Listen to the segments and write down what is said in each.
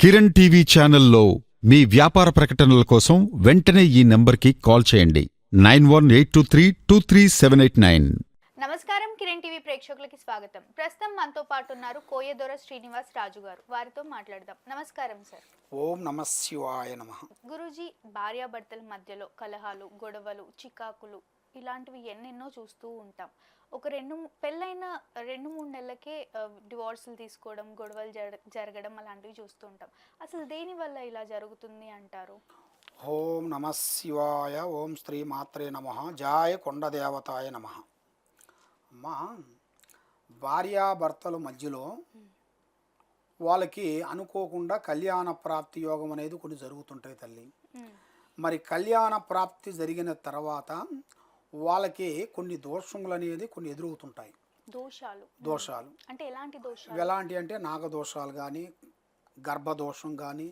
Kiran TV ఛానల్లో మీ వ్యాపార ప్రకటనల కోసం వెంటనే ఈ నంబర్కి కాల్ చేయండి. Nine one eight two three two three seven eight nine. నమస్కారం కిరణ్ టీవీ ప్రేక్షకులకి స్వాగతం. ప్రస్తుతం మనతో పాటు ఉన్నారు కోయదొర శ్రీనివాస్ రాజు గారు. వారితో మాట్లాడదాం. నమస్కారం సార్. ఓం నమ శివాయ నమ. గురూజీ భార్యాభర్తల మధ్యలో కలహాలు గొడవలు చికాకులు ఇలాంటివి ఎన్నెన్నో చూస్తూ ఉంటాం. ఒక రెండు పెళ్ళైన రెండు మూడు నెలలకే డివోర్సులు తీసుకోవడం గొడవలు జర- జరగడం అలాంటివి చూస్తూ ఉంటాం. అసలు దేని వల్ల ఇలా జరుగుతుంది అంటారు? ఓం నమ శివాయ ఓం శ్రీ మాత్రే నమ జాయ కొండదేవతాయ నమ. అమ్మా భార్యాభర్తల మధ్యలో వాళ్ళకి అనుకోకుండా కళ్యాణ ప్రాప్తి యోగం అనేది కొన్ని జరుగుతుంటాయి తల్లి. మరి కళ్యాణ ప్రాప్తి జరిగిన తర్వాత వాళ్ళకి కొన్ని దోషములు అనేది కొన్ని ఎదురవుతుంటాయి. దోషాలు. దోషాలు. అంటే ఎలాంటి దోషాలు? ఎలాంటి అంటే నాగదోషాలు కానీ గర్భదోషం కానీ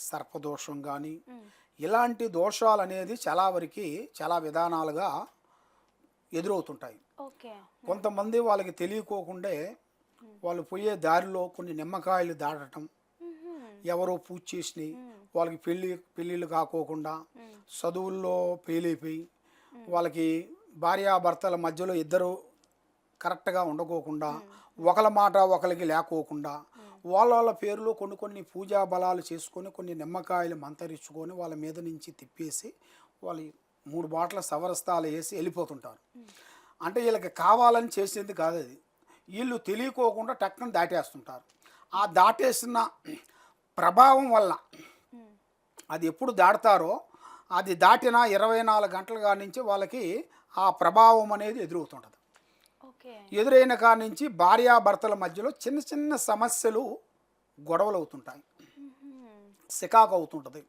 సర్పదోషం కానీ ఇలాంటి దోషాలు అనేది చాలా వరకు చాలా విధానాలుగా ఎదురవుతుంటాయి. కొంతమంది వాళ్ళకి తెలియకోకుండే వాళ్ళు పోయే దారిలో కొన్ని నిమ్మకాయలు దాటడం ఉహుం, ఎవరో పూజ చేసినాయి వాళ్ళకి పెళ్ళి పెళ్ళిళ్ళు కాకోకుండా చదువుల్లో ఫెయిల్ అయిపోయి వాళ్ళకి భార్యాభర్తల మధ్యలో ఇద్దరు కరెక్ట్గా ఉండకోకుండా ఒకళ్ళ మాట ఒకరికి లేకోకుండా వాళ్ళ వాళ్ళ పేరులో కొన్ని కొన్ని పూజా బలాలు చేసుకొని కొన్ని నిమ్మకాయలు మంతరించుకొని వాళ్ళ మీద నుంచి తిప్పేసి వాళ్ళు మూడు బాటల సవరస్తాలు వేసి వెళ్ళిపోతుంటారు. అంటే వీళ్ళకి కావాలని చేసేది కాదు అది. వీళ్ళు తెలియకోకుండా టక్కన దాటేస్తుంటారు. ఆ దాటేసిన ప్రభావం వల్ల అది ఎప్పుడు దాటుతారో అది దాటిన ఇరవై నాలుగు గంటల కాడి నుంచి వాళ్ళకి ఆ ప్రభావం అనేది ఎదురవుతుంటుంది. ఎదురైన కాడి నుంచి భార్యాభర్తల మధ్యలో చిన్న చిన్న సమస్యలు గొడవలు అవుతుంటాయి సికాకు అవుతుంటుంది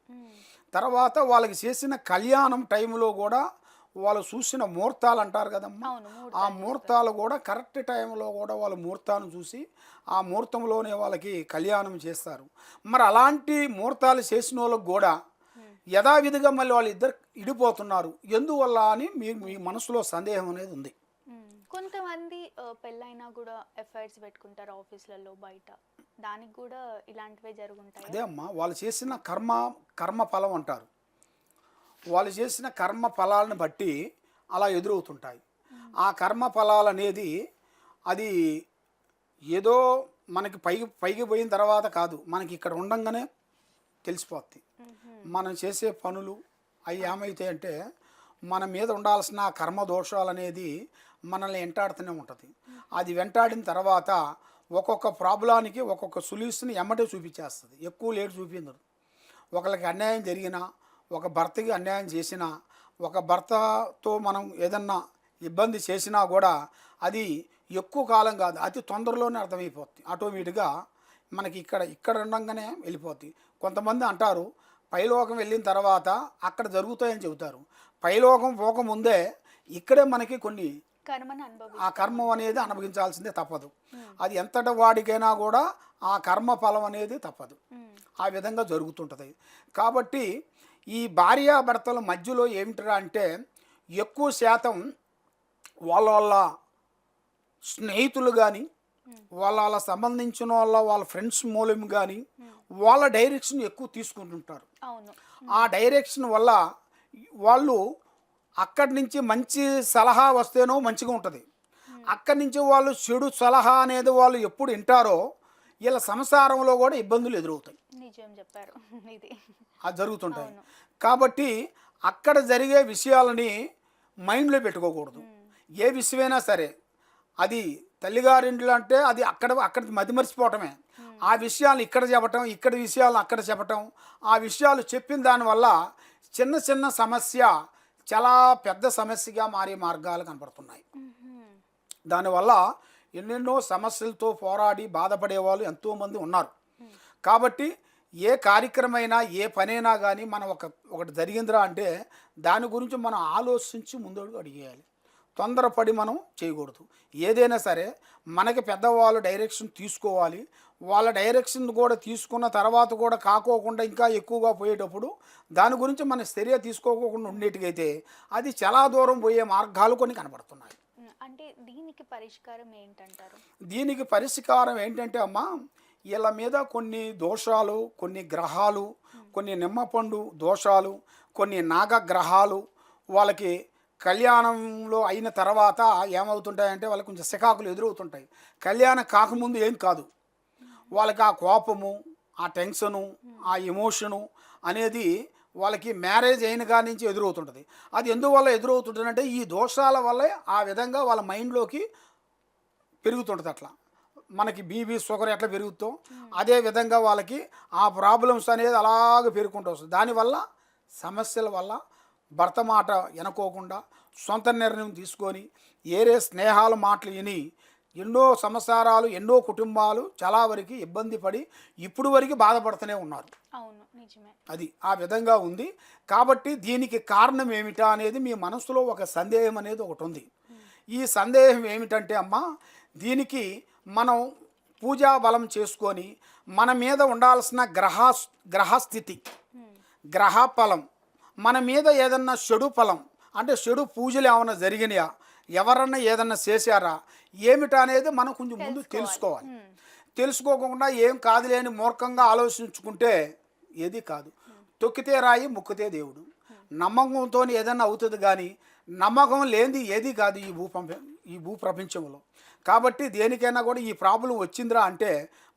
తర్వాత వాళ్ళకి చేసిన కళ్యాణం టైంలో కూడా వాళ్ళు చూసిన ముహూర్తాలు అంటారు కదమ్మా. ఆ ముహూర్తాలు కూడా కరెక్ట్ టైంలో కూడా వాళ్ళ ముహూర్తాన్ని చూసి ఆ ముహూర్తంలోనే వాళ్ళకి కళ్యాణం చేస్తారు. మరి అలాంటి ముహూర్తాలు చేసిన వాళ్ళకి కూడా యథావిధిగా మళ్ళీ వాళ్ళు ఇద్దరు ఇడిపోతున్నారు. ఎందువల్ల అని మీ మీ మనసులో సందేహం అనేది ఉంది. కొంతమంది పెళ్ళైనా కూడా ఎఫ్ఐఆర్స్ పెట్టుకుంటారు ఆఫీసులలో బయట. దానికి కూడా ఇలాంటివే జరుగుంటాయి? అదే అమ్మా వాళ్ళు చేసిన కర్మ కర్మ ఫలం అంటారు. వాళ్ళు చేసిన కర్మ ఫలాలను బట్టి అలా ఎదురవుతుంటాయి. ఆ కర్మ ఫలాలు అనేది అది ఏదో మనకి పైకి పైకి పోయిన తర్వాత కాదు. మనకి ఇక్కడ ఉండంగానే తెలిసిపోద్ది. మనం చేసే పనులు అవి ఏమైతాయి అంటే మన మీద ఉండాల్సిన కర్మ దోషాలు అనేది మనల్ని వెంటాడుతూనే ఉంటుంది. అది వెంటాడిన తర్వాత ఒక్కొక్క ప్రాబ్లానికి ఒక్కొక్క సొల్యూషన్ ఎమ్మటే చూపించేస్తుంది. ఎక్కువ లేట్ చూపించదు. ఒకరికి అన్యాయం జరిగినా ఒక భర్తకి అన్యాయం చేసినా ఒక భర్తతో మనం ఏదన్నా ఇబ్బంది చేసినా కూడా అది ఎక్కువ కాలం కాదు. అతి తొందరలోనే అర్థమైపోతుంది ఆటోమేటిక్గా మనకి ఇక్కడ ఇక్కడ ఉండగానే వెళ్ళిపోద్ది. కొంతమంది అంటారు పైలోకం వెళ్ళిన తర్వాత అక్కడ జరుగుతాయని చెబుతారు. పైలోకం పోకముందే ఇక్కడే మనకి కొన్ని ఆ కర్మ అనేది అనుభవించాల్సిందే తప్పదు. అది ఎంతటి వాడికైనా కూడా ఆ కర్మ ఫలం అనేది తప్పదు. ఆ విధంగా జరుగుతుంటుంది. కాబట్టి ఈ భార్యాభర్తల మధ్యలో ఏమిటిరా అంటే ఎక్కువ శాతం వాళ్ళ వాళ్ళ స్నేహితులు కానీ వాళ్ళ వాళ్ళ సంబంధించిన వాళ్ళ వాళ్ళ ఫ్రెండ్స్ మూలం కానీ వాళ్ళ డైరెక్షన్ ఎక్కువ తీసుకుంటుంటారు. ఆ డైరెక్షన్ వల్ల వాళ్ళు అక్కడి నుంచి మంచి సలహా వస్తేనో మంచిగా ఉంటుంది. అక్కడి నుంచి వాళ్ళు చెడు సలహా అనేది వాళ్ళు ఎప్పుడు వింటారో వీళ్ళ సంసారంలో కూడా ఇబ్బందులు ఎదురవుతాయి. నిజం చెప్పారు. ఇది. అది జరుగుతుంటాయి. కాబట్టి అక్కడ జరిగే విషయాలని మైండ్లో పెట్టుకోకూడదు. ఏ విషయమైనా సరే అది తల్లిగారింట్లో అంటే అది అక్కడ అక్కడ మతిమరిచిపోవటమే ఆ విషయాలు ఇక్కడ చెప్పటం ఇక్కడ విషయాలు అక్కడ చెప్పటం ఆ విషయాలు చెప్పిన దానివల్ల చిన్న చిన్న సమస్య చాలా పెద్ద సమస్యగా మారే మార్గాలు కనపడుతున్నాయి మ్మ్. దానివల్ల ఎన్నెన్నో సమస్యలతో పోరాడి బాధపడే వాళ్ళు ఎంతోమంది ఉన్నారు. కాబట్టి ఏ కార్యక్రమైనా ఏ పనైనా కానీ మనం ఒక ఒకటి జరిగిందిరా అంటే దాని గురించి మనం ఆలోచించి ముందడుగు అడిగేయాలి. తొందరపడి మనం చేయకూడదు. ఏదైనా సరే మనకి పెద్దవాళ్ళు డైరెక్షన్ తీసుకోవాలి. వాళ్ళ డైరెక్షన్ కూడా తీసుకున్న తర్వాత కూడా కాకోకుండా ఇంకా ఎక్కువగా పోయేటప్పుడు దాని గురించి మన చర్య తీసుకోకుండా ఉండేటికైతే అది చాలా దూరం పోయే మార్గాలు కొన్ని కనబడుతున్నాయి. అంటే దీనికి పరిష్కారం ఏంటంటారు? దీనికి పరిష్కారం ఏంటంటే అమ్మా వీళ్ళ మీద కొన్ని దోషాలు కొన్ని గ్రహాలు కొన్ని నిమ్మపండు దోషాలు కొన్ని నాగగ్రహాలు వాళ్ళకి కళ్యాణంలో అయిన తర్వాత ఏమవుతుంటాయంటే వాళ్ళకి కొంచెం సికాకులు ఎదురవుతుంటాయి. కళ్యాణం కాకముందు ఏం కాదు. వాళ్ళకి ఆ కోపము ఆ టెన్షను ఆ ఎమోషను అనేది వాళ్ళకి మ్యారేజ్ అయిన కాడి నుంచి ఎదురవుతుంటుంది. అది ఎందువల్ల ఎదురవుతుంటుందంటే ఈ దోషాల వల్లే ఆ విధంగా వాళ్ళ మైండ్లోకి పెరుగుతుంటుంది అట్లా. మనకి బీబీ షుగర్ ఎట్లా పెరుగుతాం అదే విధంగా వాళ్ళకి ఆ ప్రాబ్లమ్స్ అనేది అలాగ పెరుగుకుంటూ వస్తుంది. దానివల్ల సమస్యల వల్ల భర్త మాట వినకోకుండా సొంత నిర్ణయం తీసుకొని ఏరే స్నేహాల మాటలు విని ఎన్నో సంవత్సరాలు ఎన్నో కుటుంబాలు చాలా వరకు ఇబ్బంది పడి ఇప్పుడు వరకు బాధపడుతూనే ఉన్నారు. అవును నిజమే. అది ఆ విధంగా ఉంది. కాబట్టి దీనికి కారణం ఏమిటా అనేది మీ మనసులో ఒక సందేహం అనేది ఒకటి ఉంది. ఈ సందేహం ఏమిటంటే అమ్మా దీనికి మనం పూజా బలం చేసుకొని మన మీద ఉండాల్సిన గ్రహ గ్రహస్థితి గ్రహ ఫలం మన మీద ఏదన్నా చెడు ఫలం అంటే చెడు పూజలు ఏమైనా జరిగినాయా? ఎవరన్నా ఏదన్నా చేశారా? ఏమిటా అనేది మనం కొంచెం ముందు తెలుసుకోవాలి. తెలుసుకోకుండా ఏం కాదులేని మూర్ఖంగా ఆలోచించుకుంటే ఏది కాదు. తొక్కితే రాయి ముక్కితే దేవుడు. నమ్మకంతో ఏదైనా అవుతుంది కానీ నమ్మకం లేనిది ఏది కాదు ఈ భూ పంప- ఈ భూ ప్రపంచంలో కాబట్టి దేనికైనా కూడా ఈ ప్రాబ్లం వచ్చిందిరా అంటే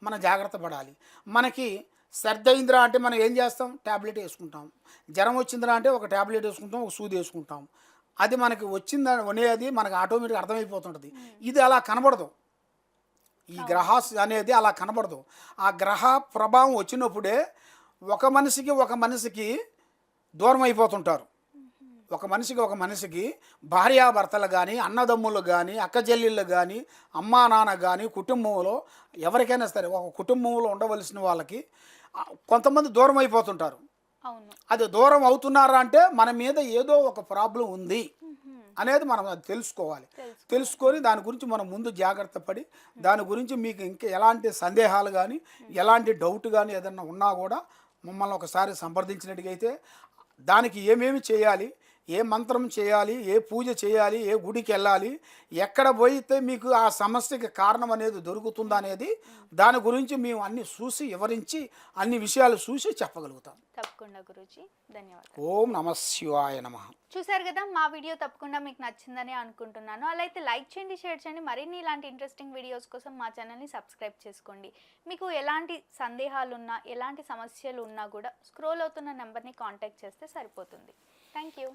మనం జాగ్రత్త పడాలి. మనకి సర్ది అయిందిరా అంటే మనం ఏం చేస్తాం? ట్యాబ్లెట్ వేసుకుంటాం. జ్వరం వచ్చిందిరా అంటే ఒక ట్యాబ్లెట్ వేసుకుంటాం ఒక సూది వేసుకుంటాం. అది మనకి వచ్చిందని అనేది మనకు ఆటోమేటిక్ అర్థమైపోతుంటుంది. ఇది అలా కనబడదు. ఈ గ్రహాస్ అనేది అలా కనబడదు. ఆ గ్రహ ప్రభావం వచ్చినప్పుడే ఒక మనిషికి ఒక మనిషికి దూరం అయిపోతుంటారు. ఒక మనిషికి ఒక మనిషికి భార్యాభర్తలు కానీ అన్నదమ్ములు కానీ అక్కచెల్లెళ్ళు కానీ అమ్మా నాన్న కానీ కుటుంబంలో ఎవరికైనా సరే ఒక కుటుంబంలో ఉండవలసిన వాళ్ళకి కొంతమంది దూరం అయిపోతుంటారు. అది దూరం అవుతున్నారా అంటే మన మీద ఏదో ఒక ప్రాబ్లం ఉంది అనేది మనం అది తెలుసుకోవాలి. తెలుసుకొని దాని గురించి మనం ముందు జాగ్రత్త పడి దాని గురించి మీకు ఇంకా ఎలాంటి సందేహాలు కానీ ఎలాంటి డౌట్ కానీ ఏదన్నా ఉన్నా కూడా మమ్మల్ని ఒకసారి సంప్రదించినట్టుగైతే దానికి ఏమేమి చేయాలి ఏ మంత్రం చేయాలి ఏ పూజ చేయాలి ఏ గుడికి వెళ్ళాలి ఎక్కడ పోయితే మీకు ఆ సమస్యకి కారణం అనేది దొరుకుతుందా అనేది దాని గురించి మేము అన్ని చూసి వివరించి అన్ని విషయాలు చూసి చెప్పగలుగుతాం. తప్పకుండా గురూజీ. ధన్యవాదాలు. ఓం నమ శివాయ నమ. చూసారు కదా మా వీడియో తప్పకుండా మీకు నచ్చిందని అనుకుంటున్నాను. అలా అయితే లైక్ చేయండి షేర్ చేయండి. మరిన్ని ఇలాంటి ఇంట్రెస్టింగ్ వీడియోస్ కోసం మా ఛానల్ని సబ్స్క్రైబ్ చేసుకోండి. మీకు ఎలాంటి సందేహాలు ఉన్నా ఎలాంటి సమస్యలు ఉన్నా కూడా స్క్రోల్ అవుతున్న నెంబర్ని కాంటాక్ట్ చేస్తే సరిపోతుంది. Thank you.